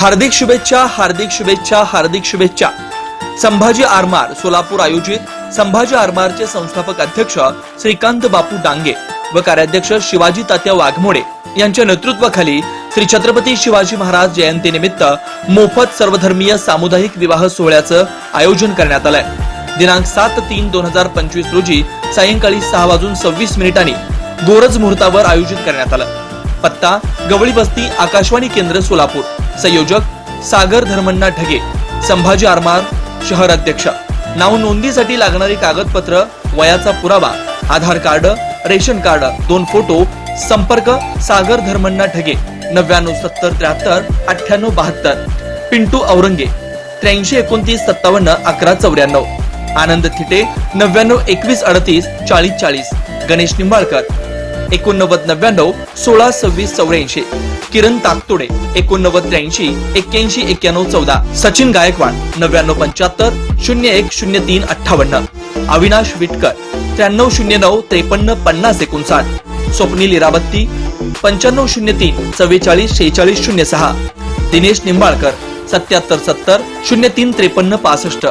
हार्दिक शुभेच्छा हार्दिक शुभेच्छा हार्दिक शुभेच्छा. संभाजी आरमार सोलापूर आयोजित संभाजी आरमारचे संस्थापक अध्यक्ष श्रीकांत बापू डांगे व कार्याध्यक्ष शिवाजी तात्या वाघमोडे यांच्या नेतृत्वाखाली श्री छत्रपती शिवाजी महाराज जयंतीनिमित्त मोफत सर्वधर्मीय सामुदायिक विवाह सोहळ्याचं आयोजन करण्यात आलंय. दिनांक सात तीन दोन हजार पंचवीस रोजी सायंकाळी सहा वाजून सव्वीस मिनिटांनी गोरज मुहूर्तावर आयोजित करण्यात आलं. वार्ता गवळी बस्ती आकाशवाणी केंद्र सोलापूर. संयोजक सागर धर्मण्णा ढगे संभाजी आरमार शहर अध्यक्ष. नाव नोंदीसाठी लागणारी कागदपत्र वयाचा पुरावा आधार कार्ड रेशन कार्ड दोन फोटो संपर्क सागर धर्मण्णा ढगे नव्याण्णव सत्तर त्र्याहत्तर अठ्ठ्याण्णव बहात्तर. पिंटू औरंगे. त्र्याऐंशी एकोणतीस सत्तावन्न अकरा चौऱ्याण्णव. आनंद थिटे नव्याण्णव एकवीस अडतीस चाळीस चाळीस. गणेश निंबाळकर. एकोणनव्वद नव्याण्णव सोळा सव्वीस चौऱ्याऐंशी. किरण ताकतोडे एकोणनव्वद त्र्याऐंशी एक्क्याऐंशी एक्क्याण्णव चौदा. सचिन गायकवाड नव्याण्णव पंच्याहत्तर शून्य एक शून्य तीन अठ्ठावन्न. अविनाश विटकर त्र्याण्णव शून्य नऊ त्रेपन्न पन्नास एकोणसाठ. स्वप्नील इराबत्ती पंच्याण्णव शून्य तीन चव्वेचाळीस शेहेचाळीस शून्य सहा. दिनेश निंबाळकर सत्याहत्तर सत्तर शून्य तीन त्रेपन्न पासष्ट.